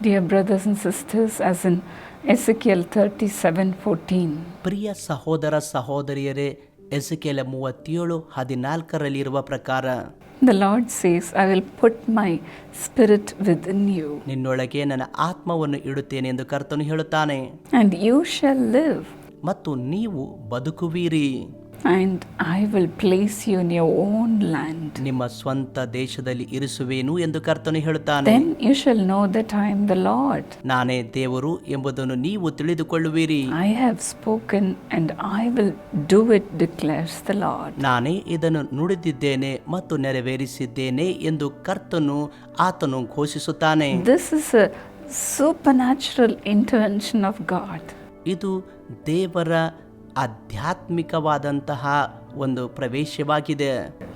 Dear brothers and sisters, as in Ezekiel 37 14, ಪ್ರಿಯ ಸಹೋದರ ಸಹೋದರಿಯರೇ ಎಸಕೆಲ ಮೂವತ್ತೇಳು ಹದಿನಾಲ್ಕರಲ್ಲಿರುವ ಪ್ರಕಾರ the Lord says, I will put my spirit within you, ನಿನ್ನೊಳಗೆ ನನ್ನ ಆತ್ಮವನ್ನು ಇಡುತ್ತೇನೆ ಎಂದು ಕರ್ತನು ಹೇಳುತ್ತಾನೆ and you shall live, ಮತ್ತು ನೀವು ಬದುಕುವಿರಿ and I will place you in your own land. ನಿಮ್ಮ ಸ್ವಂತ ದೇಶದಲ್ಲಿ irisuvenu ಎಂದು ಕರ್ತನು ಹೇಳುತ್ತಾನೆ Then you shall know that I am the Lord. ನಾನೇ ದೇವರು ಎಂಬುದನ್ನು ನೀವು ತಿಳಿದುಕೊಳ್ಳುವಿರಿ I have spoken, and I will do it, declares the Lord. ನಾನೇ ಇದನ್ನು ನುಡಿದಿದ್ದೇನೆ ಮತ್ತು ನೆರವೇರಿಸಿದ್ದೇನೆ ಎಂದು ಕರ್ತನು ಆತನು ಘೋಷಿಸುತ್ತಾನೆ This is a supernatural intervention of God. ಇದು ದೇವರ ಆಧ್ಯಾತ್ಮಿಕವಾದಂತಹ ಒಂದು ಪ್ರವೇಶವಾಗಿದೆ.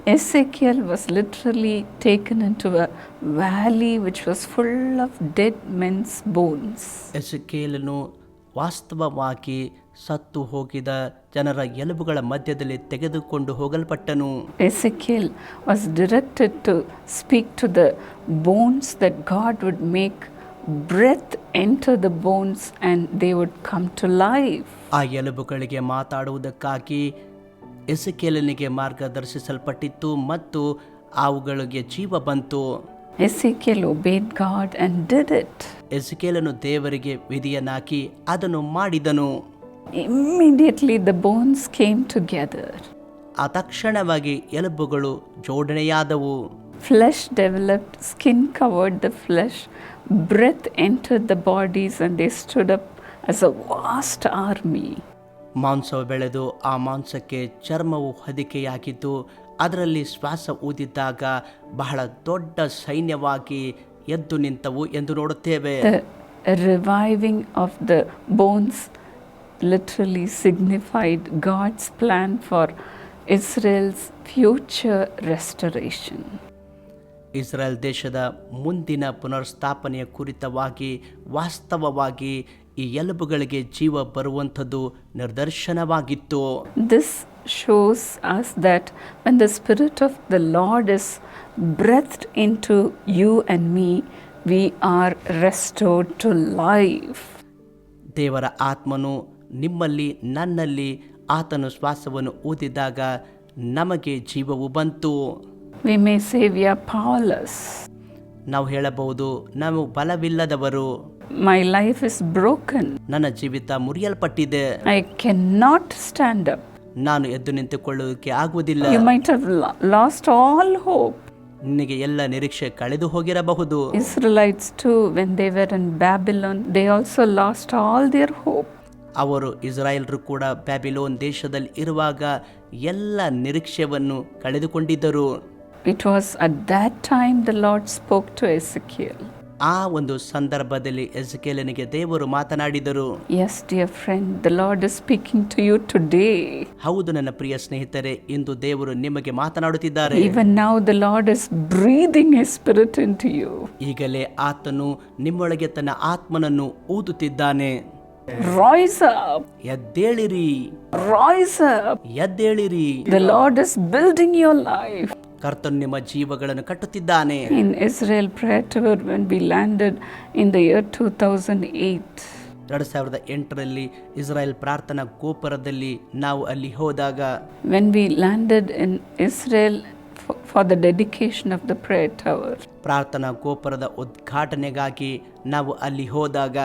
Ezekiel was literally taken to a valley which was full of dead men's bones Ezekiel ವಾಸ್ತವವಾಗಿ ಸತ್ತು ಹೋಗಿದ ಜನರ ಎಲುಬುಗಳ ಮಧ್ಯದಲ್ಲಿ ತೆಗೆದುಕೊಂಡು ಹೋಗಲ್ಪಟ್ಟನು. ಎಸ್ A was directed to speak to the bones that God would make breath enter the bones and they would come to life. ಆ ಎಲುಬುಗಳಿಗೆ ಮಾತಾಡುವುದಕ್ಕಾಗಿ ಎಸಕೇಲನಿಗೆ ಮಾರ್ಗದರ್ಶಿಸಲ್ಪಟ್ಟಿತ್ತು ಮತ್ತು ಅವುಗಳಿಗೆ ಜೀವ ಬಂತು Ezekiel obeyed God and did it. ಎಸಕೇಲನು ದೇವರಿಗೆ ವಿಧಿಯನ್ನಾಕಿ ಅದನ್ನು ಮಾಡಿದನು Immediately the bones came together. ಆ ತಕ್ಷಣವಾಗಿ ಎಲುಬುಗಳು ಜೋಡಣೆಯಾದವು Flesh developed, skin covered the flesh, breath entered the bodies, and they stood up as a vast army. ಮಾಂಸವು ಬೆಳೆದು ಆ ಮಾಂಸಕ್ಕೆ ಚರ್ಮವು ಹೊದಿಕೆಯಾಗಿದ್ದು ಅದರಲ್ಲಿ ಶ್ವಾಸ ಊದಿದ್ದಾಗ ಬಹಳ ದೊಡ್ಡ ಸೈನ್ಯವಾಗಿ ಎದ್ದು ನಿಂತವು ಎಂದು ನೋಡುತ್ತೇವೆ The reviving of the bones literally signified God's plan for Israel's future Israel ದೇಶದ ಮುಂದಿನ ಪುನರ್ಸ್ಥಾಪನೆಯ ಕುರಿತವಾಗಿ ವಾಸ್ತವವಾಗಿ ಈ ಎಲುಬುಗಳಿಗೆ ಜೀವ ಬರುವಂಥದ್ದು ನಿರ್ದರ್ಶನವಾಗಿತ್ತು. This shows us that when the spirit of the Lord is is into you and me we are restored to life ದೇವರ ಆತ್ಮನು ನಿಮ್ಮಲ್ಲಿ ನನ್ನಲ್ಲಿ ಆತನು ಶ್ವಾಸವನ್ನು ಊದಿದಾಗ ನಮಗೆ ಜೀವವು ಬಂತು. We may say we're powerless ನಾವು ಹೇಳಬಹುದು ನಾವು ಬಲವಿಲ್ಲದವರು. ಮೈ ಲೈಫ್ ಇಸ್ ಬ್ರೋಕನ್ ನನ್ನ ಜೀವಿತ ಮುರಿಯಲ್ಪಟ್ಟಿದೆ. I can not stand up ನಾನು ಎದ್ದು ನಿಂತುಕೊಳ್ಳುವುದಕ್ಕೆ ಆಗುವುದಿಲ್ಲ. You might have lost all hope ನಿನಗೆ ಎಲ್ಲ ನಿರೀಕ್ಷೆ ಕಳೆದು ಹೋಗಿರಬಹುದು. Israelites too when they were in Babylon they also lost all their hope ಅವರು ಇಸ್ರಾಯೇಲ್ರು ಕೂಡ ಬ್ಯಾಬಿಲೋನ್ ದೇಶದಲ್ಲಿ ಇರುವಾಗ ಎಲ್ಲ ನಿರೀಕ್ಷೆಯನ್ನು ಕಳೆದುಕೊಂಡಿದ್ದರು. It was at that time the Lord spoke to Ezekiel ಆ ಒಂದು ಸಂದರ್ಭದಲ್ಲಿ ಎಸಕೇಲನಿಗೆ ದೇವರು ಮಾತನಾಡಿದರು yes dear friend the Lord is speaking to you today ಹೌದು ನನ್ನ ಪ್ರಿಯ ಸ್ನೇಹಿತರೆ ಇಂದು ದೇವರು ನಿಮಗೆ ಮಾತನಾಡುತ್ತಿದ್ದಾರೆ. Even now the Lord is breathing his spirit into you ಈಗಲೇ ಆತನು ನಿಮ್ಮೊಳಗೆ ತನ್ನ ಆತ್ಮನನ್ನು ಊದುತ್ತಿದ್ದಾನೆ. ರಾಯ್ಸ್ ಅಪ್ ಎದ್ದೇಳಿರಿ. Rise up ಎದ್ದೇಳಿರಿ. The Lord is building your life ಕರ್ತನು ನಿಮ್ಮ ಜೀವಗಳನ್ನು ಕಟ್ಟುತ್ತಿದ್ದಾನೆ. In Israel prayer when we landed in the year 2008 ಎರಡು ಸಾವಿರದ ಎಂಟರಲ್ಲಿ ಪ್ರಾರ್ಥನಾ ಗೋಪುರದಲ್ಲಿ ನಾವು ಅಲ್ಲಿ ಹೋದಾಗ when we landed in Israel for the dedication of the prayer tower ಪ್ರಾರ್ಥನಾ ಗೋಪುರದ ಉದ್ಘಾಟನೆಗಾಗಿ ನಾವು ಅಲ್ಲಿ ಹೋದಾಗ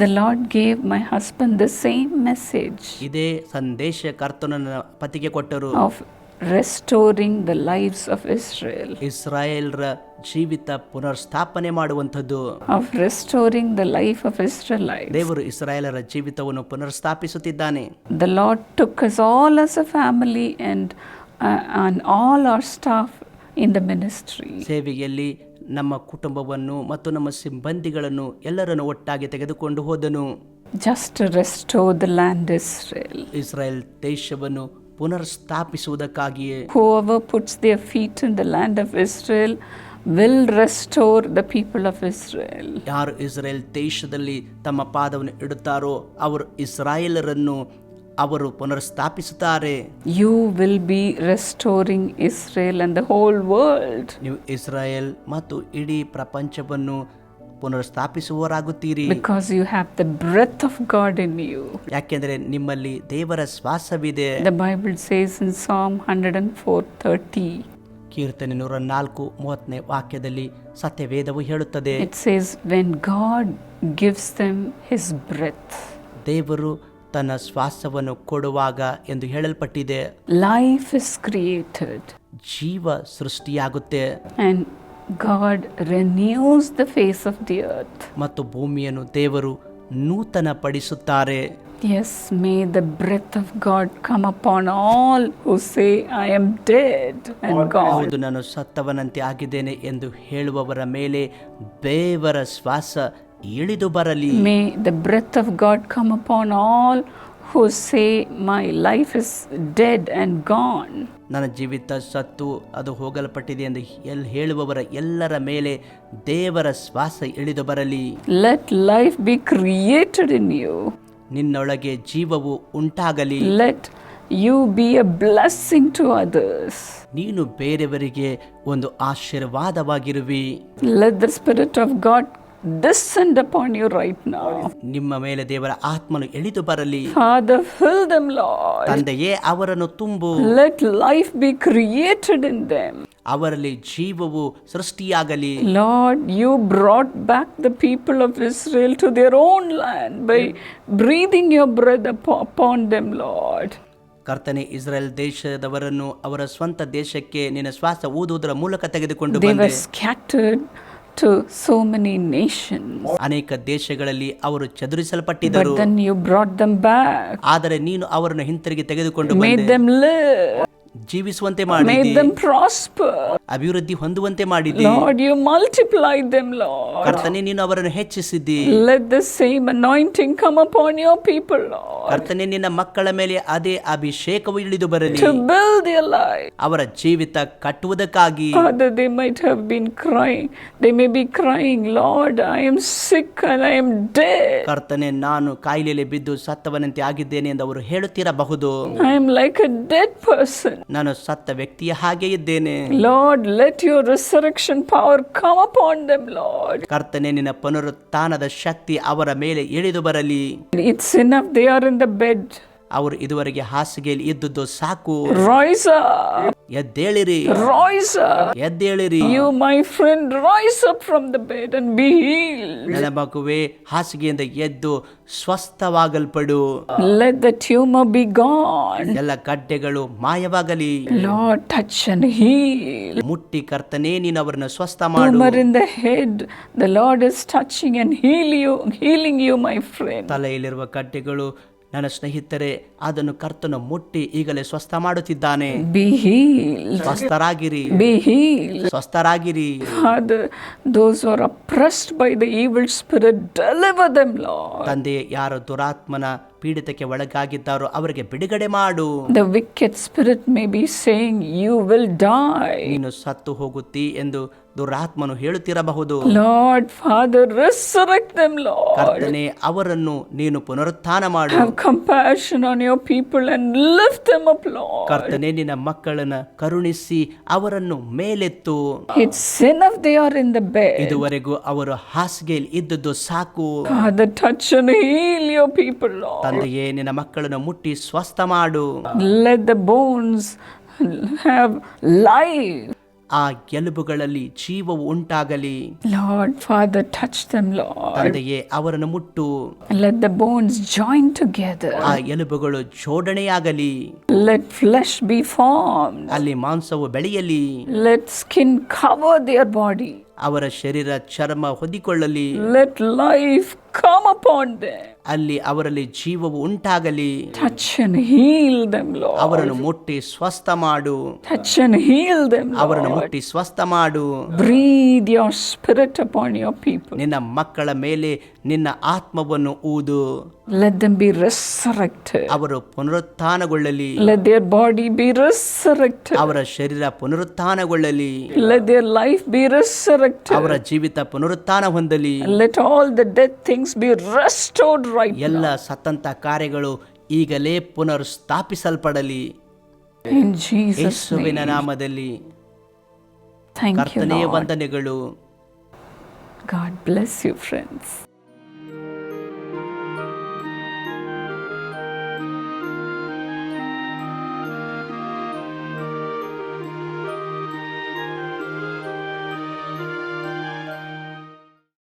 the Lord gave my husband the same message ಇದೇ ಸಂದೇಶ ಕರ್ತನನ್ನ ಪತಿಗೆ ಕೊಟ್ಟರು. Of restoring the lives of Israel, ಇಸ್ರಾಯೇಲ್ರ ಜೀವಿತ ಪುನರ್ಸ್ಥಾಪನೆ ಮಾಡುವಂಥದ್ದು of restoring the life of Israelites. ದೇವರು ಇಸ್ರಾಯೇಲರ ಜೀವಿತವನ್ನು ಪುನರ್ಸ್ಥಾಪಿಸುತ್ತಿದ್ದಾನೆ The Lord took us all as a family and, uh, and all our staff in the ministry. ಸೇವೆಯಲ್ಲಿ ನಮ್ಮ ಕುಟುಂಬವನ್ನು ಮತ್ತು ನಮ್ಮ ಸಿಬ್ಬಂದಿಗಳನ್ನು ಎಲ್ಲರನ್ನು ಒಟ್ಟಾಗಿ ತೆಗೆದುಕೊಂಡು ಹೋದನು just to restore the land Israel. ಇಸ್ರಾಯೇಲ್ ದೇಶವನ್ನು ಪುನರ್ಸ್ಥಾಪಿಸುವುದಕ್ಕಾಗಿಯೇ Whoever puts their feet in the land of Israel will restore the people of Israel. ಯಾರು ಇಸ್ರೇಲ್ ದೇಶದಲ್ಲಿ ತಮ್ಮ ಪಾದವನ್ನು ಇಡುತ್ತಾರೋ ಅವರು ಇಸ್ರಾಯೇಲರನ್ನು ಅವರು ಪುನರ್ಸ್ಥಾಪಿಸುತ್ತಾರೆ You will be restoring Israel and the whole world. ನೀವು ಇಸ್ರಾಯೇಲ್ ಮತ್ತು ಇಡೀ ಪ್ರಪಂಚವನ್ನು ಪುನರ್ಸ್ಥಾಪಿಸುವವರಾಗುತ್ತೀರಿ. Because you have the breath of God in you. ಯಾಕೆಂದರೆ ನಿಮ್ಮಲ್ಲಿ ದೇವರ ಶ್ವಾಸವಿದೆ. The Bible says in Psalm 104:30, ಕೀರ್ತನೆ ನೂರ ನಾಲ್ಕು ಮೂವತ್ತನೇ ವಾಕ್ಯದಲ್ಲಿ ಸತ್ಯವೇದವು ಹೇಳುತ್ತದೆ. it says, When God gives them his breath, ದೇವರು ತನ್ನ ಶ್ವಾಸವನ್ನು ಕೊಡುವಾಗ ಎಂದು ಹೇಳಲ್ಪಟ್ಟಿದೆ. ಲೈಫ್ ಇಸ್ ಕ್ರಿಯೇಟೆಡ್ ಜೀವ ಸೃಷ್ಟಿಯಾಗುತ್ತೆ. And God renews the face of the earth. ಮತ್ತು ಭೂಮಿಯನ್ನು ದೇವರು ನೂತನ ಪಡಿಸುತ್ತಾರೆ Yes, may the breath of God come upon all who say, I am dead and gone. ಹೌದು ನಾನು ಸತ್ತವನಂತೆ ಆಗಿದ್ದೇನೆ ಎಂದು ಹೇಳುವವರ ಮೇಲೆ ದೇವರ ಶ್ವಾಸ ಇಳಿದು ಬರಲಿ May the breath of God come upon all who say, My life is dead and gone. ನನ್ನ ಜೀವಿತ ಸತ್ತು ಅದು ಹೋಗಲ್ಪಟ್ಟಿದೆ ಎಂದು ಎಲ್ ಹೇಳುವವರ ಎಲ್ಲರ ಮೇಲೆ ದೇವರ ಶ್ವಾಸ ಇಳಿದು ಬರಲಿ. Let life be created in you ನಿನ್ನೊಳಗೆ ಜೀವವು ಉಂಟಾಗಲಿ. Let you be a blessing to others ನೀನು ಬೇರೆಯವರಿಗೆ ಒಂದು ಆಶೀರ್ವಾದವಾಗಿರುವಿ. Let the spirit of God descend upon you right now. ನಿಮ್ಮ ಮೇಲೆ ದೇವರ ಆತ್ಮನು ಎಳಿದು ಬರಲಿ Father, fill them, Lord. ತಂದೆಯೇ ಅವರನ್ನು ತುಂಬು Let life be created in them. ಅವರಲ್ಲಿ ಜೀವವು ಸೃಷ್ಟಿಯಾಗಲಿ Lord, you brought back the people of Israel to their own land by breathing your breath upo- upon them, Lord. ಕರ್ತನೆ ಇಸ್ರೇಲ್ ದೇಶದವರನ್ನು ಅವರ ಸ್ವಂತ ದೇಶಕ್ಕೆ ನಿನ್ನ ಶ್ವಾಸ ಊದುವುದರ ಮೂಲಕ ತೆಗೆದುಕೊಂಡು They ಬಂದೆ scattered to so many nation ಅನೇಕ ದೇಶಗಳಲ್ಲಿ ಅವರು ಚದುರಿಸಲ್ಪಟ್ಟಿದ್ದ ಆದರೆ ನೀನು ಅವರನ್ನು ಹಿಂತಿರುಗಿ ತೆಗೆದುಕೊಂಡು ಮೇಲ್ಮ್ ಜೀವಿಸುವಂತೆ ಮಾಡಿ ಅಭಿವೃದ್ಧಿ ಹೊಂದುವಂತೆ ಮಾಡಿ ಕರ್ತನೇ ನಿಮ್ಮವರನ್ನು ಹೆಚ್ಚಿಸಿದಿ. Let the same come people Lord ಕರ್ತನೇ ಮಕ್ಕಳ ಮೇಲೆ ಅದೇ ಅಭಿಷೇಕವು ಇಳಿದ ಬರಲಿ. ಜೀವಿತ ಕಟ್ಟುವುದಕ್ಕಾಗಿ. ಆದದೆ cry they may be I sick I ನಾನು ಕಾಯಲೇ ಬಿದ್ದು ಸತ್ತವನಂತೆ ಆಗಿದ್ದೇನೆ ಎಂದು ಅವರು ಹೇಳುತ್ತಿರಬಹುದು. I am like a dead person ನಾನು ಸತ್ತ ವ್ಯಕ್ತಿಯ ಹಾಗೆ ಇದ್ದೇನೆ Lord, let your resurrection power come upon them, Lord. ಕರ್ತನೆ ನಿನ್ನ ಪುನರುತ್ಥಾನದ ಶಕ್ತಿ ಅವರ ಮೇಲೆ ಇಳಿದು ಬರಲಿ It's enough, they are in the bed. ಅವರು ಇದುವರೆಗೆ ಹಾಸಿಗೆಯಲ್ಲಿ ಇದ್ದದ್ದು ಸಾಕು. ರಾಯ್ಸ ಎದ್ದೇಳಿರಿ. Rise ಎದ್ದೇಳಿರಿ. You my friend rise up from the bed and be healed ನನ್ನ ಮಗುವೆ ಹಾಸಿಗೆಯಿಂದ ಎದ್ದು ಸ್ವಸ್ಥವಾಗಲ್ಪಡು. Let the tumour be gone ಎಲ್ಲ ಗಡ್ಡೆಗಳು ಮಾಯವಾಗಲಿ. ಲಾರ್ಡ್ ಟಚ್ ಅಂಡ್ ಹೀಲ್ ಮುಟ್ಟಿ ಕರ್ತನೆ ನೀನು ಅವರನ್ನು ಸ್ವಸ್ಥ ಮಾಡು. Tumour in the head the Lord is touching and heal you healing you my friend ತಲೆಯಲ್ಲಿರುವ ಗಡ್ಡೆಗಳು ನನ್ನ ಸ್ನೇಹಿತರೆ ಅದನ್ನು ಕರ್ತನು ಮುಟ್ಟಿ ಈಗಲೇ ಸ್ವಸ್ಥ ಮಾಡುತ್ತಿದ್ದಾನೆ. ಬಿಹಿ ಸ್ವಸ್ಥರಾಗಿರಿ. ಬಿಹಿ ಸ್ವಸ್ಥರಾಗಿರಿ. Those are oppressed by the evil spirit deliver them Lord ತಂದೆ ಯಾರು ದುರಾತ್ಮನ ಪೀಡಿತಕ್ಕೆ ಒಳಗಾಗಿದ್ದಾರೋ ಅವರಿಗೆ ಬಿಡುಗಡೆ ಮಾಡು. The wicked spirit may be saying you will die ನೀನು ಸತ್ತು ಹೋಗುತ್ತಿ ಎಂದು ದುರಾತ್ಮನು ಹೇಳುತ್ತಿರಬಹುದು. Lord Father resurrect them Lord ಕರ್ತನೇ ಅವರನ್ನು ನೀನು ಪುನರುತ್ಥಾನ ಮಾಡು. Have compassion your people and lift them up, Lord. ಕರ್ತನೆ ನಿನ್ನ ಮಕ್ಕಳನ್ನ ಕರುಣಿಸಿ ಅವರನ್ನು ಮೇಲೆತ್ತು It's enough they are in the bed. ಇದುವರೆಗೂ ಅವರು ಹಾಸಿಗೆಯಲ್ಲಿ ಇದ್ದದ್ದು ಸಾಕು Father, touch and heal your people, Lord. ತಂದೆಯೇ ನಿನ್ನ ಮಕ್ಕಳನ್ನು ಮುಟ್ಟಿ ಸ್ವಸ್ಥ ಮಾಡು Let the bones have life. ಆ ಎಲುಬುಗಳಲ್ಲಿ ಜೀವವು ಉಂಟಾಗಲಿ Lord, Father, touch them, Lord. ತಂದೆಯೇ ಅವರನ್ನು ಮುಟ್ಟು Let the bones join together. ಆ ಎಲುಬುಗಳು ಜೋಡಣೆಯಾಗಲಿ Let flesh be formed. ಅಲ್ಲಿ ಮಾಂಸವು ಬೆಳೆಯಲಿ Let skin cover their body. ಅವರ ಶರೀರ ಚರ್ಮ ಹೊದಿಕೊಳ್ಳಲಿ Let life come upon them. ಅಲ್ಲಿ ಅವರಲ್ಲಿ ಜೀವವು ಉಂಟಾಗಲಿ. ಅವರನ್ನು ಮುಟ್ಟಿ ಸ್ವಸ್ಥ ಮಾಡು. ಅವರನ್ನು ಮುಟ್ಟಿ ಸ್ವಸ್ಥ ಮಾಡು. Your spirit upon your people ನಿನ್ನ ಮಕ್ಕಳ ಮೇಲೆ ನಿನ್ನ ಆತ್ಮವನ್ನು ಊದು. ಲೆಟ್ ದಮ್ ಬಿ ರೆಸರೆಕ್ಟ್ ಅವರು ಪುನರುತ್ಥಾನಗೊಳ್ಳಲಿ. Let their body be resurrect ಅವರ ಶರೀರ ಪುನರುತ್ಥಾನಗೊಳ್ಳಲಿ. Let their life be resurrect ಅವರ ಜೀವಿತ ಪುನರುತ್ಥಾನ ಹೊಂದಲಿ. Let all the death things be restored right ಎಲ್ಲ ಸತ್ತಂತ ಕಾರ್ಯಗಳು ಈಗಲೇ ಪುನರ್ ಸ್ಥಾಪಿಸಲ್ಪಡಲಿ ಯೇಸುವಿನ ನಾಮದಲ್ಲಿ. ವಂದನೆಗಳು. God bless you friends